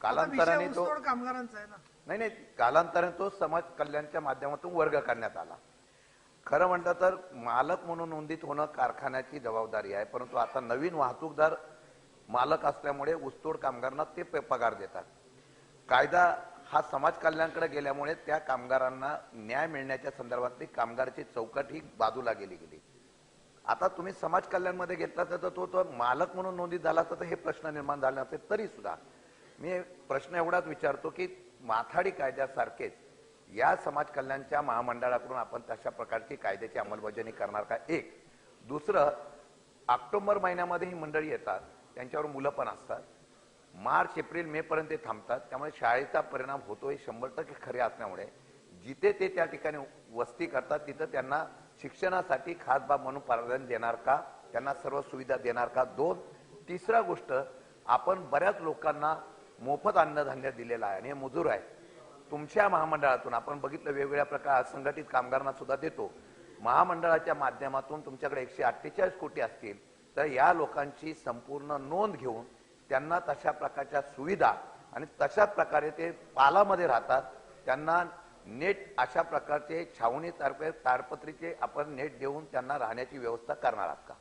कालांतराने तो कामगारांचा आहे ना. नाही नाही कालांतराने तो समाज कल्याणच्या माध्यमातून वर्ग करण्यात आला. खरं म्हटलं तर मालक म्हणून नोंदीत होणं कारखान्याची जबाबदारी आहे परंतु आता नवीन वाहतूकदार मालक असल्यामुळे ऊसतोड कामगारांना ते पगार देतात. कायदा हा समाज कल्याणकडे गेल्यामुळे त्या कामगारांना न्याय मिळण्याच्या संदर्भातली कामगारची चौकट ही बाजूला गेली गेली. आता तुम्ही समाज कल्याणमध्ये घेतला तर तो तो मालक म्हणून नोंदीत झाला असता तर हे प्रश्न निर्माण झाले नसते तरी सुद्धा मी प्रश्न एवढाच विचारतो की माथाडी कायद्यासारखेच या समाज कल्याणच्या महामंडळाकडून आपण तशा प्रकारची कायद्याची अंमलबजावणी करणार का? एक. दुसरं ऑक्टोबर महिन्यामध्ये ही मंडळी येतात त्यांच्यावर मुलं पण असतात. मार्च एप्रिल मे पर्यंत ते थांबतात. त्यामुळे शाळेचा परिणाम होतो हे शंभर टक्के खरे असल्यामुळे. जिथे ते त्या ठिकाणी वस्ती करतात तिथं त्यांना शिक्षणासाठी खास बाब म्हणून प्राधान्य देणार का? त्यांना सर्व सुविधा देणार का? दोन. तिसरा गोष्ट आपण बऱ्याच लोकांना मोफत अन्नधान्य दिलेलं आहे आणि हे मजूर आहे. तुमच्या महामंडळातून आपण बघितलं वेगवेगळ्या प्रकार संघटित कामगारांना सुद्धा देतो. महामंडळाच्या माध्यमातून तुमच्याकडे एकशे अठ्ठेचाळीस कोटी असतील तर या लोकांची संपूर्ण नोंद घेऊन त्यांना तशा प्रकारच्या सुविधा आणि तशा प्रकारे ते पालामध्ये राहतात. त्यांना नेट अशा प्रकारचे छावणी ताडपत्रीचे आपण नेट देऊन त्यांना राहण्याची व्यवस्था करणार आहात का?